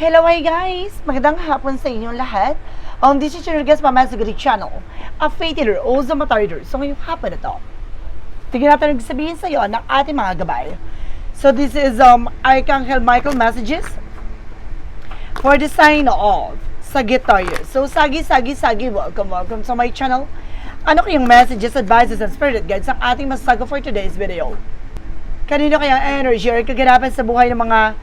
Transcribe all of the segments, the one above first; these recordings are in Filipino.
Hello, hi guys! Magandang hapon sa inyong lahat. Um, this is your guest Mama Siguri Channel, a faith healer, also matarider. So ngayong hapon na to, tignan natin ang sabihin sa iyo ng ating mga gabay. So this is um, Archangel Michael messages for the sign of Sagittarius. So sagi, sagi, sagi, welcome, welcome to my channel. Ano kayong messages, advices, and spirit guides ang ating masasago for today's video? Kanino kaya energy or kaganapan sa buhay ng mga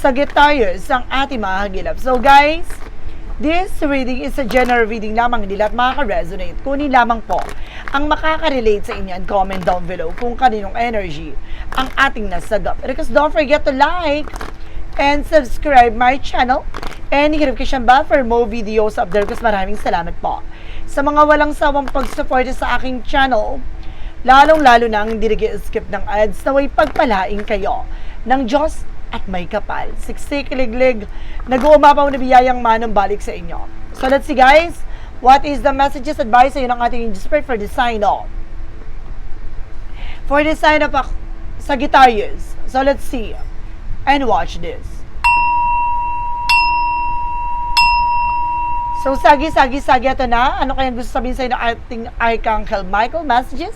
Sagittarius ang ating mga hagilap? So guys, this reading is a general reading lamang hindi lahat makaka-resonate. Kunin lamang po ang makaka-relate sa inyo and comment down below kung kaninong energy ang ating nasagap. Because don't forget to like and subscribe my channel and notification bell for more videos up there kasi maraming salamat po sa mga walang sawang pag-support sa aking channel lalong-lalo na ang hindi skip ng ads na way pagpalaing kayo ng Diyos at may kapal. Siksik, liglig, nag-uumapaw na biyayang manong balik sa inyo. So let's see guys, what is the messages advice sa ng ating spirit for the sign of? For the sign of Sagittarius. So let's see and watch this. So, sagi, sagi, sagi, ito na. Ano kayang gusto sabihin sa ng ating Archangel Michael messages?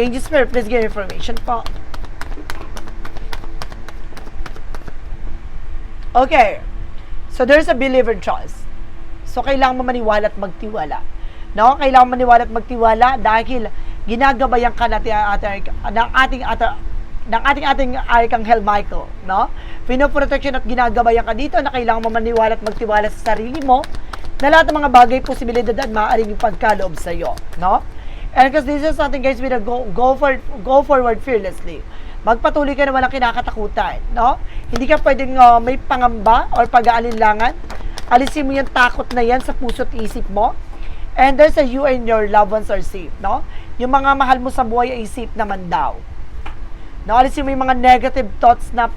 Angel Spirit, please give information po. Okay. So, there's a believer trust. So, kailangan mo maniwala at magtiwala. No? Kailangan maniwala at magtiwala dahil ginagabayan ka natin ating, ng ating, ating, ng ating ating Archangel Michael, no? Pinoprotection at ginagabayan ka dito na kailangan mo maniwala at magtiwala sa sarili mo na lahat ng mga bagay, posibilidad at maaaring pagkaloob sa iyo, no? And because this is something guys a go, go, for, go forward fearlessly. Magpatuloy ka na walang kinakatakutan, no? Hindi ka pwedeng uh, may pangamba or pag-aalinlangan. Alisin mo yung takot na yan sa puso at isip mo. And there's a you and your loved ones are safe, no? Yung mga mahal mo sa buhay ay safe naman daw. No, alisin mo yung mga negative thoughts na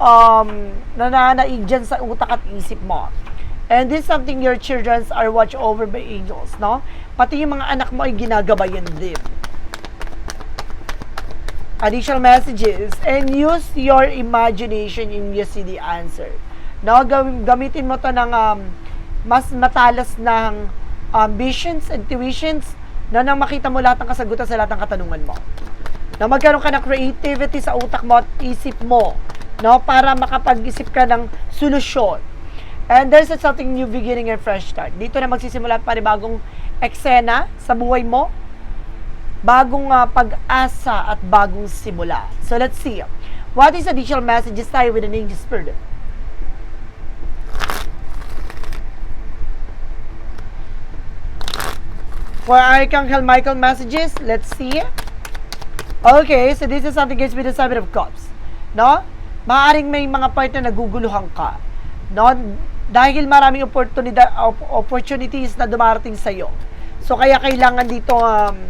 um, nananaig dyan sa utak at isip mo. And this is something your children are watched over by angels, no? Pati yung mga anak mo ay ginagabayan din. Additional messages and use your imagination in you see the answer. No, Gam- gamitin mo to ng um, mas matalas ng visions and tuitions na nang makita mo lahat ng kasagutan sa lahat ng katanungan mo na magkaroon ka ng creativity sa utak mo at isip mo, no, para makapag-isip ka ng solusyon. And there's something new beginning and fresh start. Dito na magsisimula pa bagong eksena sa buhay mo, bagong uh, pag-asa at bagong simula. So let's see. What is additional messages tayo with an angel spirit? For Archangel Michael messages, let's see. Okay, so this is something guys with the seven of cups. No? Maaring may mga part na naguguluhan ka. No? Dahil maraming oportunidad, op- opportunities na dumarating sa iyo. So kaya kailangan dito um,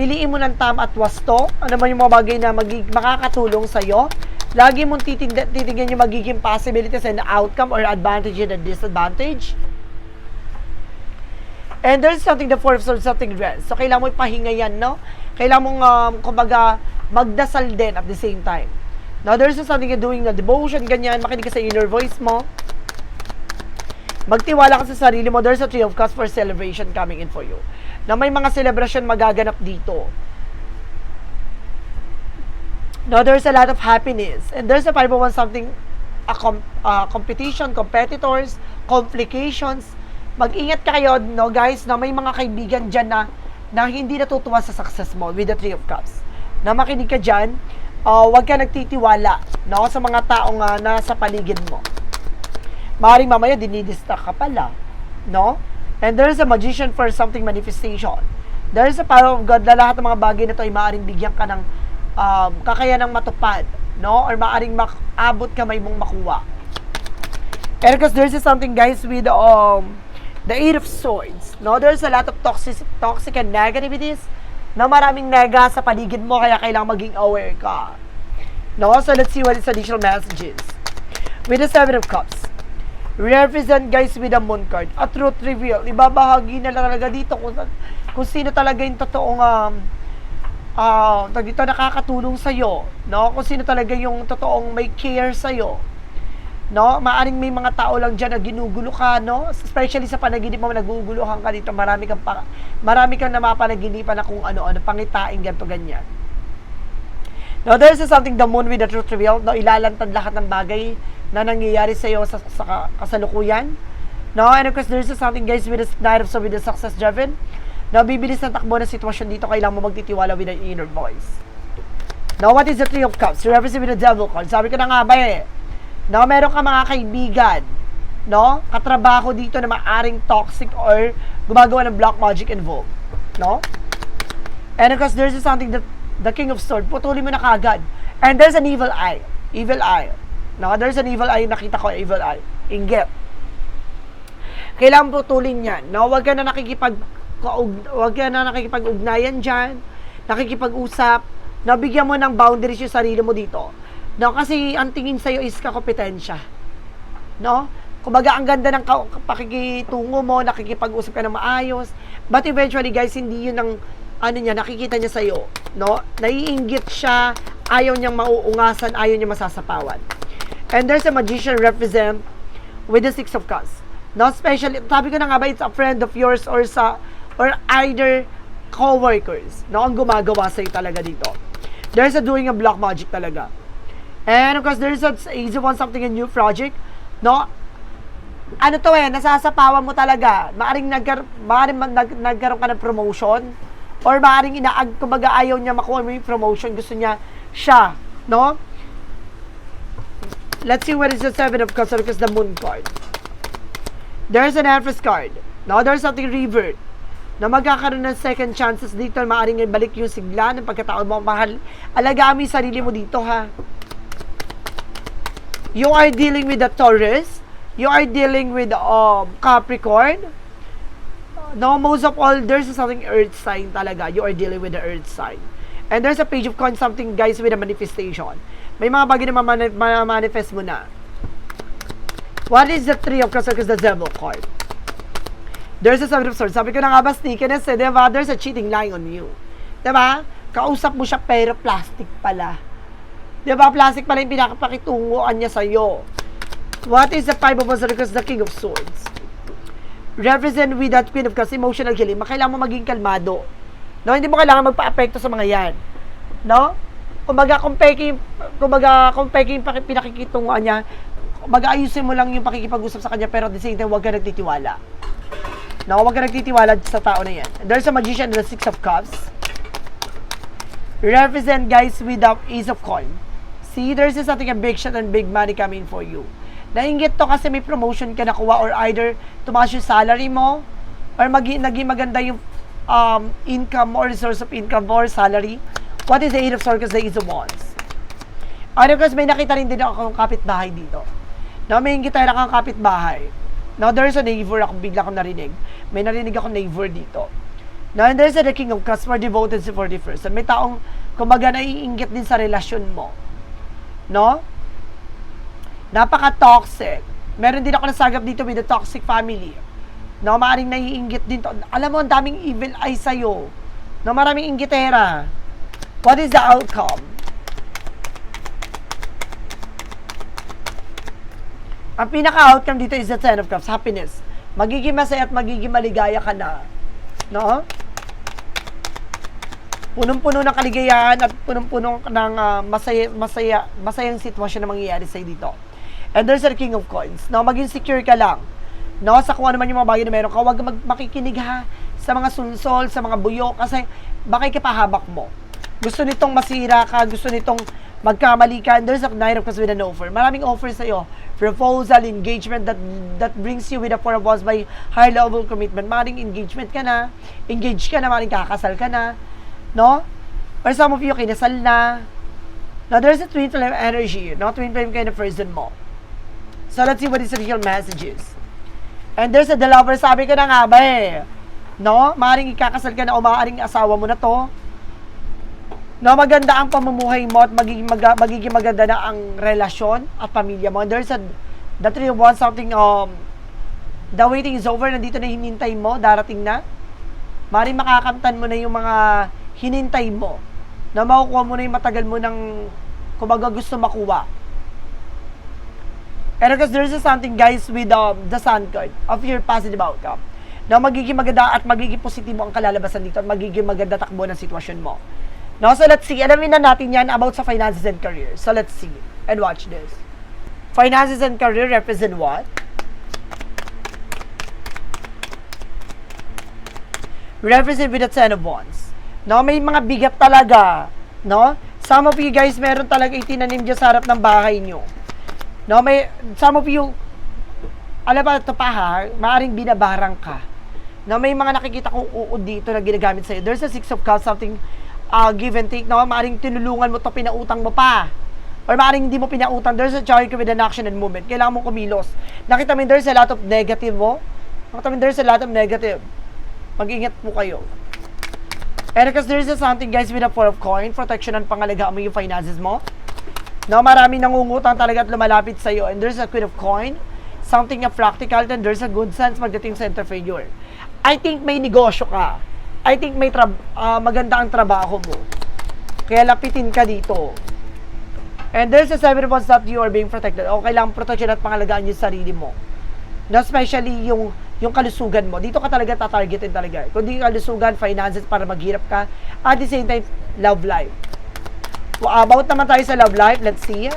piliin mo ng tama at wasto. Ano man yung mga bagay na magig- makakatulong sa iyo. Lagi mong titignan, titignan yung magiging possibilities and outcome or advantage and disadvantage. And there's something, the fourth soul, something rest. So, kailangan mo ipahinga yan, no? Kailangan mong, um, kumbaga, magdasal din at the same time. Now, there's something you're doing na devotion, ganyan, makinig ka sa inner voice mo. Magtiwala ka sa sarili mo. There's a tree of cups for celebration coming in for you. Na may mga celebration magaganap dito. Now, there's a lot of happiness. And there's a 501 something, a com- uh, competition, competitors, complications, mag-ingat kayo, no, guys, na may mga kaibigan dyan na, na hindi natutuwa sa success mo with the Three of Cups. Na makinig ka dyan, uh, huwag ka nagtitiwala, no, sa mga taong uh, nasa paligid mo. Maaaring mamaya dinidistract ka pala, no? And there is a magician for something manifestation. There is a power of God na lahat ng mga bagay na to ay maaaring bigyan ka ng um, kakayanang matupad, no? Or maaaring makabot kamay mong makuha. And because there's something, guys, with um, the Eight of Swords. No, there's a lot of toxic, toxic and negativities na maraming nega sa paligid mo kaya kailangan maging aware ka. No, so let's see what is additional messages. With the Seven of Cups. Represent guys with the Moon card. A truth reveal. Ibabahagi na talaga dito kung, kung sino talaga yung totoong um, tag dito nakakatulong sa iyo, no? Kung sino talaga yung totoong may care sa iyo. No? Maaring may mga tao lang diyan na ginugulo ka, no? Especially sa panaginip mo naguguluhan ka dito, marami kang pa, marami kang namapanaginipan na kung ano-ano, pangitain ganto ganyan. Now, there's something the moon with the truth revealed, no? Ilalantad lahat ng bagay na nangyayari sa iyo sa, sa ka- kasalukuyan. No? And of course, there's something guys with the Knight of Swords with the success driven. No, bibilis na takbo ng sitwasyon dito, kailangan mo magtitiwala with an inner voice. Now, what is the Three of Cups? Represent with the Devil card. Sabi ko na nga ba eh, no, meron ka mga kaibigan, no, katrabaho dito na maaring toxic or gumagawa ng black magic involved, no? And of course, there's something that the King of Swords, putulin mo na kagad. And there's an evil eye. Evil eye. No, there's an evil eye, nakita ko, evil eye. Inggit. Kailangan putulin yan. No, wag ka na nakikipag wag ka na nakikipag-ugnayan diyan, nakikipag-usap, nabigyan mo ng boundaries yung sarili mo dito. No, kasi ang tingin sa is kakompetensya. No? Kumbaga, ang ganda ng pakikitungo mo, nakikipag-usap ka ng maayos. But eventually, guys, hindi yun ang, ano niya, nakikita niya sa'yo. No? Naiinggit siya, ayaw niyang mauungasan, ayaw niya masasapawan. And there's a magician represent with the Six of Cups. No, especially, sabi ko na nga ba, it's a friend of yours or sa, or either co-workers, no, ang gumagawa sa'yo talaga dito. There's a doing a black magic talaga. And of course, there's a easy one something a new project, no, ano to eh, nasasapawan mo talaga. Maaring, nagkar maaring nag nagkaroon ka ng promotion, or maaring inaag, kumbaga ayaw niya makuha mo yung promotion, gusto niya siya, no? Let's see what is the Seven of Cups because the Moon card. There's an Empress card. No, there's something revert. Na magkakaroon ng second chances dito, maaring ibalik yung sigla ng pagkatao mo. Mahal, alagaan sarili mo dito, ha? You are dealing with the Taurus. You are dealing with um, Capricorn. No, most of all, there's something earth sign talaga. You are dealing with the earth sign. And there's a page of coins, something guys with a manifestation. May mga bagay na mamani- ma-manifest mo na. What is the three of? Because the devil card. There's a seven of swords. Sabi ko na nga ba, sneakiness eh, diba? There's a cheating lying on you. Diba? Kausap mo siya pero plastic pala. Diba? Plastic pala yung pinakapakitunguan niya sa'yo. What is the five of? Because the king of swords. Represent with that queen of cups, emotional healing. Kailangan mo maging kalmado. No, hindi mo kailangan magpa-apekto sa mga yan. No? Kumbaga, kung peke yung, kumbaga, kung paki- pinakikitunguan niya, kumbaga, ayusin mo lang yung pakikipag-usap sa kanya, pero at the same time, huwag ka nagtitiwala. No, huwag ka nagtitiwala sa tao na yan. There's a magician, the Six of Cups. Represent, guys, with the Ace of Coin. See, there's just something a big shot and big money coming for you. Nainggit to kasi may promotion ka nakuha or either tumaas yung salary mo or magi, naging maganda yung um, income or source of income or salary. What is the Eight of? Because the Ace of Wands. Ano kasi may nakita rin din ako kapitbahay dito. No, may ingit tayo kang kapitbahay. No, there's a neighbor ako, bigla akong narinig. May narinig ako neighbor dito. No, and there's a the King of Cups for devoted to 41st. And may taong, kumbaga, naiinggit din sa relasyon mo. No? Napaka-toxic. Meron din ako nasagap dito with the toxic family. No, maaaring naiinggit din to. Alam mo, ang daming evil eye sa'yo. No, maraming inggitera. What is the outcome? Ang pinaka-outcome dito is the Ten of Cups, happiness. Magiging masaya at magiging maligaya ka na. No? Punong-puno ng kaligayahan at punong-puno ng ah, masaya, masaya, masayang sitwasyon na mangyayari sa'yo dito. And there's a King of Coins. No, maging secure ka lang. No, sa kung ano man yung mga bagay na meron ka, huwag mag makikinig ha sa mga sunsol, sa mga buyo, kasi baka ikipahabak mo. Gusto nitong masira ka, gusto nitong magkamali ka, and there's a Knight of with an offer. Maraming offers sa'yo. Proposal, engagement that that brings you with a four of wands by high level commitment. Maring engagement ka na, engage ka na, maring kakasal ka na, no? Or some of you, kinasal na. Now, there's a twin flame energy, no? Twin flame kind of person mo. So, let's see what is the real messages. And there's a the lover, sabi ko na nga ba eh. No? Maring ikakasal ka na o maaaring asawa mo na to. No, maganda ang pamumuhay mo at magiging, maga, magiging maganda na ang relasyon at pamilya mo. And there's a, three of wands, something, um, the waiting is over, nandito na hinintay mo, darating na. Maring makakamtan mo na yung mga hinintay mo. na makukuha mo na yung matagal mo ng kumbaga gusto makuha. And because there's something guys with um, the sun card of your positive outcome na magiging maganda at magiging positibo ang kalalabasan dito at magiging maganda takbo ng sitwasyon mo. No, so let's see. Alamin na natin yan about sa finances and career. So let's see and watch this. Finances and career represent what? Represent with the Ten of Wands. No, may mga bigat talaga. No? Some of you guys, meron talaga itinanim dyan sa harap ng bahay nyo. No, may, some of you, alam ba, ito pa ha, maaaring binabarang ka. No, may mga nakikita kong uod dito na ginagamit sa'yo. There's a Six of Cups, something uh, give and take. No, maaaring tinulungan mo to pinautang mo pa. Or maaaring hindi mo pinautang. There's a chart with an action and movement. Kailangan mo kumilos. Nakita mo, there's a lot of negative mo. Nakita mo, there's a lot of negative. Mag-ingat po kayo. And because there's a something guys with a four of coin, protection ang pangalagaan mo yung finances mo. No, marami nangungutang talaga at lumalapit sa iyo. And there's a queen of coin, something na practical, then there's a good sense pagdating sa entrepreneur. I think may negosyo ka. I think may tra- ah, maganda ang trabaho mo. Kaya lapitin ka dito. And there's a seven wands that you are being protected. O kailangan protection at pangalagaan yung sarili mo. No, especially yung yung kalusugan mo. Dito ka talaga tatargetin talaga. Kung di kalusugan, finances para maghirap ka. At the same time, love life. Well, about naman tayo sa love life, let's see.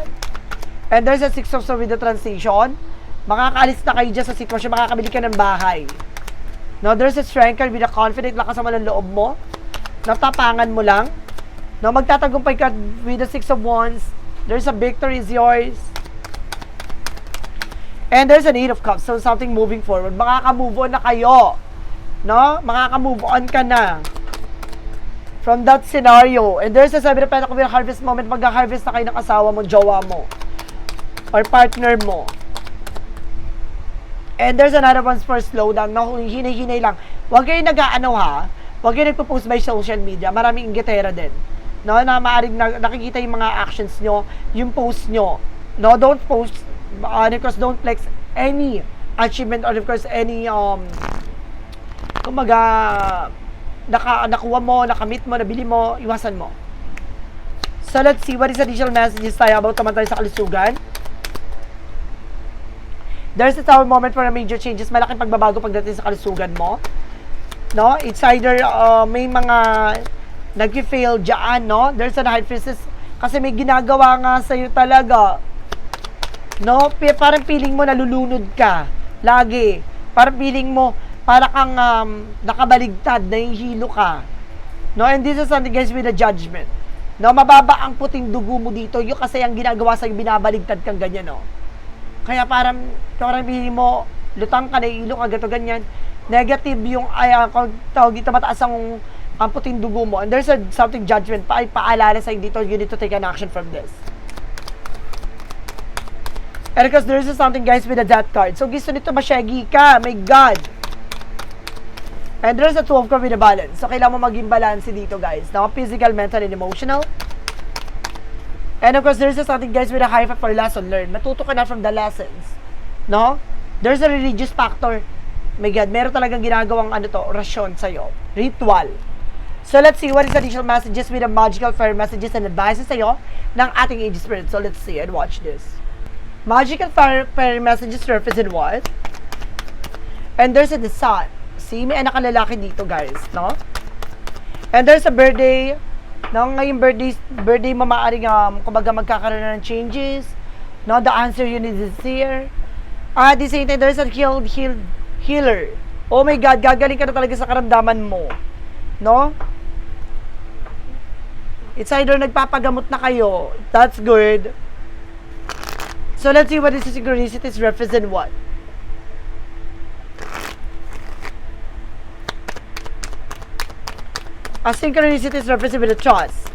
And there's a six of with the transition. Makakaalis na kayo dyan sa sitwasyon, makakabili ka ng bahay. No, there's a strength card with a confident, lakas naman ng loob mo. Natapangan mo lang. No, magtatagumpay ka with the six of wands. There's a victory is yours. And there's an eight of cups, so something moving forward. Makaka-move on na kayo. No? Makaka-move on ka na. From that scenario. And there's a seven of pentacles with a harvest moment. Mag-harvest na kayo ng asawa mo, jowa mo. Or partner mo. And there's another one's for slowdown. No, hinay-hinay lang. Huwag kayo nag-ano ha. Huwag kayo nagpo-post by social media. Maraming inggitera din. No, na maaring na, nakikita yung mga actions nyo, yung post nyo. No, don't post, uh, and of course, don't flex any achievement or of course, any, um, kumaga, naka, nakuha mo, nakamit mo, nabili mo, iwasan mo. So, let's see what is additional messages tayo about naman sa kalusugan. There's a tower moment for a major changes. Malaking pagbabago pagdating sa kalusugan mo. No? It's either uh, may mga nag-fail dyan, no? There's an priestess kasi may ginagawa nga sa'yo talaga. No? Parang feeling mo nalulunod ka. Lagi. Parang feeling mo, para kang um, nakabaligtad, nahihilo ka. No? And this is something guys with a judgment. No? Mababa ang puting dugo mo dito. Yung kasi ang ginagawa sa'yo, binabaligtad kang ganyan, no? Kaya parang, parang feeling mo, lutang ka, nahihilo ka, gato ganyan. Negative yung, ay, uh, tawag dito, mataas ang ang puting dugo mo. And there's a something judgment pa, paalala sa'yo dito, you need to take an action from this. And because there's something guys with a death card. So gusto nito masyagi ka, my God. And there's a 12 card with a balance. So kailangan mo maging balance dito guys. Now, physical, mental, and emotional. And of course, there's a something guys with a high for lesson learned. Matuto ka na from the lessons. No? There's a religious factor. My God, meron talagang ginagawang ano to, rasyon sa'yo. Ritual. So let's see what is additional messages with the magical fairy messages and advices sa'yo ng ating age spirit. So let's see and watch this. Magical fairy, fairy messages represent what? And there's a the sun. See, may anak lalaki dito guys, no? And there's a birthday. No, ngayong birthday, birthday mo maaaring um, kumbaga magkakaroon ng changes. No, the answer you need is here. Ah, the same time, there's a healed, healed, healer. Oh my God, gagaling ka na talaga sa karamdaman mo. No? It's either nagpapagamot na kayo. That's good. So let's see what the synchronicities represent what. As synchronicities represent with a trust.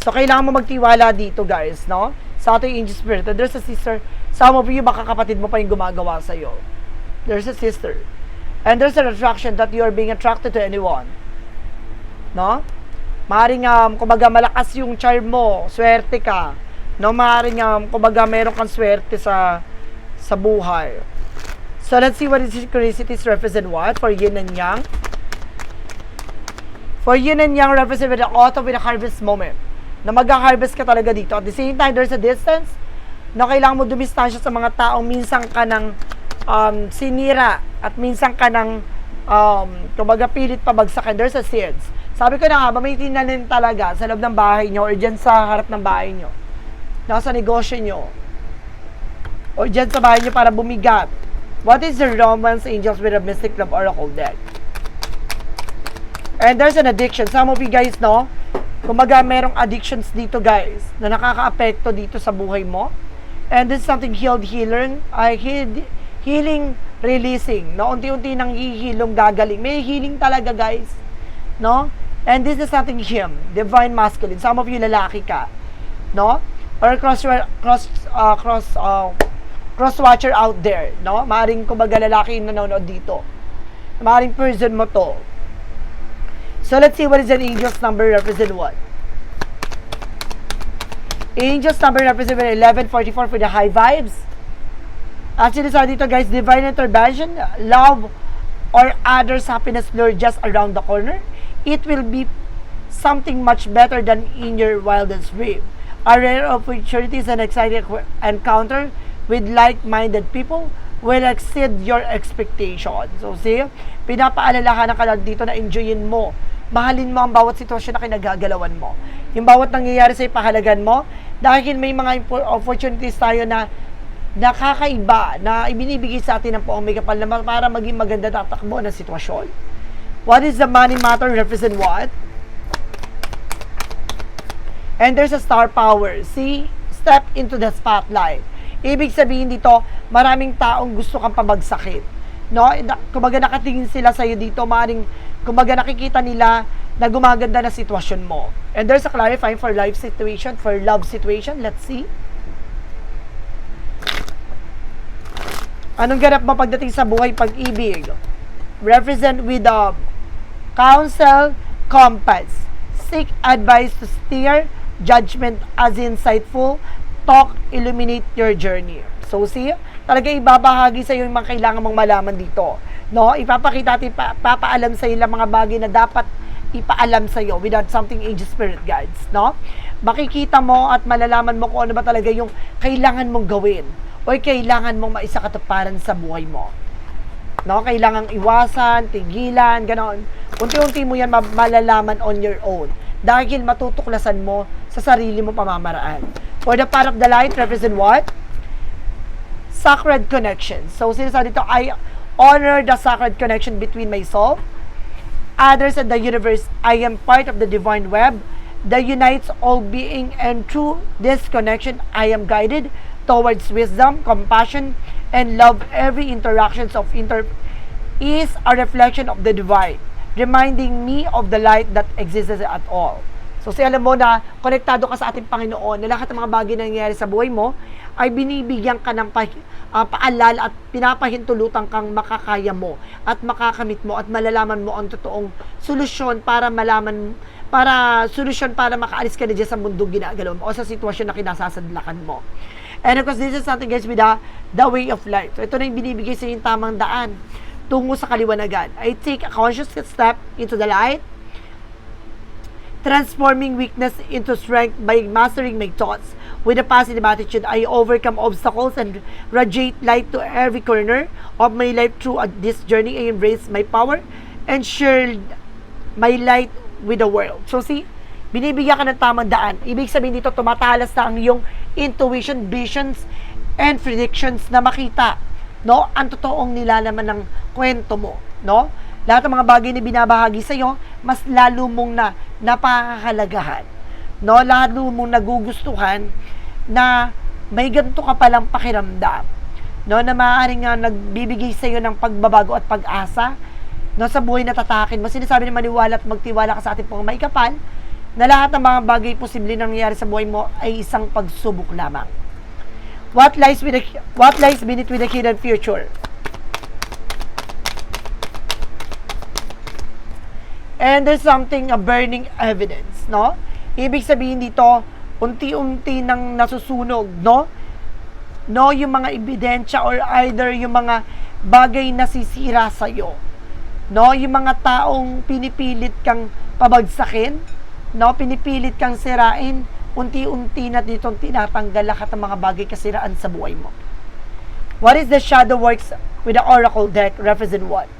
So kailangan mo magtiwala dito guys, no? Sa ating angel spirit. And there's a sister. Some of you, baka kapatid mo pa yung gumagawa sa'yo. There's a sister. And there's an attraction that you are being attracted to anyone. No? Maaring, um, kumbaga, malakas yung charm mo, swerte ka. No, maaring, um, kumbaga, meron kang swerte sa sa buhay. So, let's see what is synchronicities represent what for yin and yang. For yin and yang represent the autumn with the harvest moment. na mag-harvest ka talaga dito. At the same time, there's a distance na kailangan mo dumistansya sa mga taong minsan ka ng um, sinira at minsan ka ng um, kumbaga pilit pabagsakin. There's a seeds. Sabi ko na nga, ba, talaga sa loob ng bahay nyo or dyan sa harap ng bahay nyo. Nasa negosyo nyo. Or dyan sa bahay nyo para bumigat. What is the romance angels with a mystic love oracle deck? And there's an addiction. Some of you guys know, kumaga merong addictions dito guys na nakaka-apekto dito sa buhay mo. And this is something healed healer, ay healed, healing releasing. No, unti-unti nang hihilom gagaling. May healing talaga guys. No? And this is something him, divine masculine. Some of you lalaki ka. No? Or cross cross uh, cross uh, cross watcher out there, no? Maaring kumbaga lalaki yung nanonood dito. Maaring person mo to. So let's see what is an angel's number represent what? Angel's number represent 1144 for the high vibes. Actually, sa dito guys, divine intervention, love, or others' happiness lure just around the corner. It will be something much better than in your wildest dream. A rare opportunities and exciting encounter with like-minded people will exceed your expectations. So see, pinapaalalahanan ka lang dito na enjoyin mo. Mahalin mo ang bawat sitwasyon na kinagagalawan mo. Yung bawat nangyayari sa pahalagan mo, dahil may mga opportunities tayo na nakakaiba na ibinibigay sa atin ng poong may kapal na para maging maganda tatakbo ng sitwasyon. What is the money matter represent what? And there's a star power. See? Step into the spotlight. Ibig sabihin dito, maraming taong gusto kang pabagsakin. No? Kumbaga nakatingin sila sa'yo dito, maring kumbaga nakikita nila na gumaganda na sitwasyon mo. And there's a clarifying for life situation, for love situation. Let's see. Anong ganap mo pagdating sa buhay pag-ibig? Represent with a counsel compass. Seek advice to steer judgment as insightful. Talk, illuminate your journey. So see, talaga ibabahagi sa iyo yung mga kailangan mong malaman dito. No, ipapakita natin, pa, papaalam sa iyo mga bagay na dapat ipaalam sa iyo without something angel spirit guides, no? Makikita mo at malalaman mo kung ano ba talaga yung kailangan mong gawin o kailangan mong maisakatuparan sa buhay mo. No, kailangang iwasan, tigilan, ganon. Unti-unti mo yan ma- malalaman on your own dahil matutuklasan mo sa sarili mo pamamaraan. For the part of the light, represent what? Sacred connection. So, sinasabi dito, I honor the sacred connection between myself, others, and the universe. I am part of the divine web that unites all being, and through this connection, I am guided towards wisdom, compassion, and love. Every interactions of inter is a reflection of the divine, reminding me of the light that exists at all. So, si alam mo na konektado ka sa ating Panginoon, na lahat ng mga bagay na nangyayari sa buhay mo, ay binibigyan ka ng pa, ah, paalala at pinapahintulutan kang makakaya mo at makakamit mo at malalaman mo ang totoong solusyon para malaman para solusyon para makaalis ka na dyan sa mundo ginagalaw mo o sa sitwasyon na kinasasadlakan mo. And of course, this is something guys with the, the way of life. So, ito na yung binibigay sa yung tamang daan tungo sa kaliwanagan. I take a conscious step into the light, transforming weakness into strength by mastering my thoughts. With a positive attitude, I overcome obstacles and radiate light to every corner of my life through uh, this journey. I embrace my power and share my light with the world. So see, binibigyan ka ng tamang daan. Ibig sabihin dito, tumatalas na ang iyong intuition, visions, and predictions na makita. No? Ang totoong nilalaman ng kwento mo. No? Lahat ng mga bagay na binabahagi sa iyo, mas lalo mong na napakahalagahan. No? Lalo mong nagugustuhan na may ganito ka palang pakiramdam. No? Na maaaring nga nagbibigay sa iyo ng pagbabago at pag-asa no, sa buhay na tatakin mo. Sinasabi na maniwala at magtiwala ka sa ating pong may kapal na lahat ng mga bagay posible na nangyayari sa buhay mo ay isang pagsubok lamang. What lies with the, what lies beneath with the hidden future? And there's something, a burning evidence, no? Ibig sabihin dito, unti-unti nang nasusunog, no? No, yung mga ebidensya or either yung mga bagay na sisira sa'yo. No, yung mga taong pinipilit kang pabagsakin no, pinipilit kang sirain, unti-unti na ditong tinatanggal lahat ng mga bagay kasiraan sa buhay mo. What is the shadow works with the oracle deck represent what?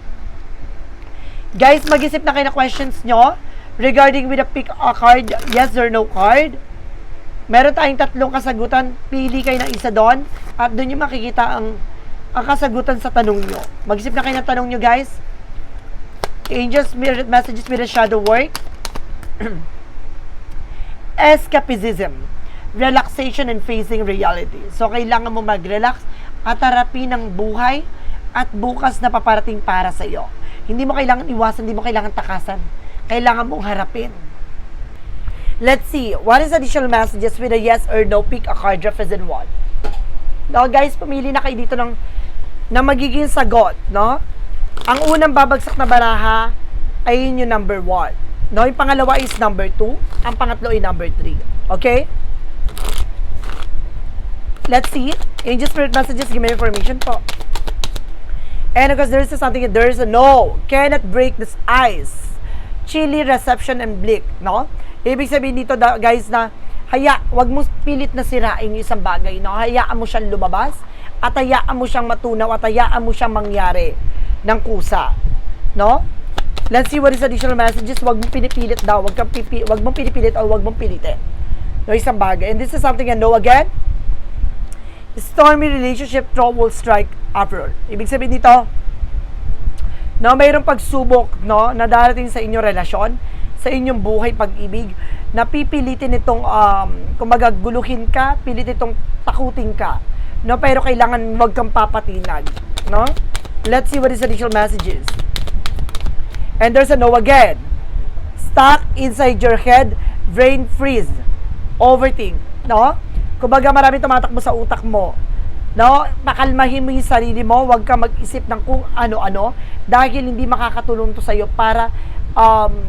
Guys, mag-isip na kayo ng questions nyo regarding with a pick a card, yes or no card. Meron tayong tatlong kasagutan, pili kayo ng isa doon at doon yung makikita ang ang kasagutan sa tanong nyo. Mag-isip na kayo ng tanong nyo, guys. Angels, messages with a shadow work. Escapism. Relaxation and facing reality. So, kailangan mo mag-relax at harapin ang buhay at bukas na paparating para sa iyo. Hindi mo kailangan iwasan, hindi mo kailangan takasan. Kailangan mong harapin. Let's see. What is additional messages with a yes or no? Pick a card represent what? No, guys, pumili na kayo dito ng na magiging sagot, no? Ang unang babagsak na baraha ay yun yung number 1. No, yung pangalawa is number 2. Ang pangatlo ay number 3. Okay? Let's see. Angel Spirit Messages, give me information po. And because there is something, there is a no. Cannot break this ice. Chilly, reception, and bleak. No? Ibig sabihin dito, guys, na haya, wag mo pilit na sirain yung isang bagay. No? Hayaan mo siyang lumabas at hayaan mo siyang matunaw at hayaan mo siyang mangyari ng kusa. No? Let's see what is additional messages. Wag mong pinipilit daw. Wag, kang pipi, wag mong pinipilit o wag mong pilitin. No, isang bagay. And this is something I know again. Stormy relationship trouble strike uproar. Ibig sabihin dito, no, mayroong pagsubok, no, na darating sa inyong relasyon, sa inyong buhay pag-ibig, na pipilitin itong, um, kumbaga, guluhin ka, pilit itong takutin ka, no, pero kailangan wag kang papatinag, no? Let's see what is additional messages. And there's a no again. Stuck inside your head, brain freeze, overthink, no? Kumbaga marami tumatakbo sa utak mo. No? Pakalmahin mo yung sarili mo, huwag ka mag-isip ng kung ano-ano dahil hindi makakatulong to sa'yo para um,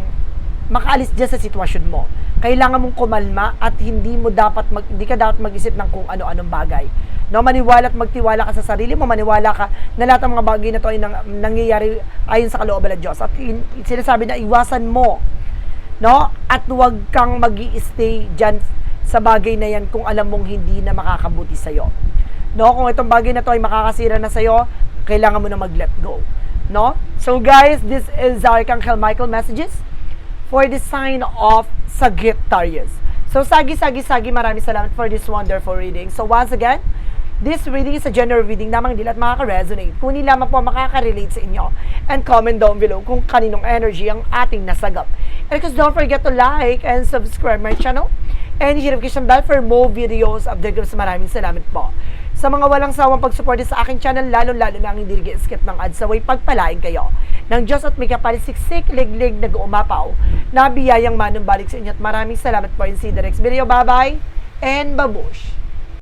makaalis dyan sa sitwasyon mo. Kailangan mong kumalma at hindi mo dapat mag, hindi ka dapat mag-isip ng kung ano-anong bagay. No, maniwala at magtiwala ka sa sarili mo, maniwala ka na lahat ng mga bagay na to ay nang, nangyayari ayon sa kalooban ng Diyos. At in, sinasabi na iwasan mo no? At huwag kang mag stay dyan sa bagay na yan kung alam mong hindi na makakabuti sa'yo. No? Kung itong bagay na to ay makakasira na sa'yo, kailangan mo na mag-let go. No? So guys, this is Archangel Michael messages for the sign of Sagittarius. So sagi, sagi, sagi, maraming salamat for this wonderful reading. So once again, This reading is a general reading lamang hindi lahat makaka-resonate. Kung hindi lamang po makaka-relate sa inyo. And comment down below kung kaninong energy ang ating nasagap. And because don't forget to like and subscribe my channel. And notification bell for more videos of the groups. Maraming salamat po. Sa mga walang sawang pagsuporte sa aking channel, lalo-lalo na ang hindi nag-skip ng ads, saway pagpalain kayo. Ng Diyos at may kapalisiksik, liglig, nag-uumapaw, na biyayang manumbalik sa inyo. At maraming salamat po in next video. Bye-bye and babush!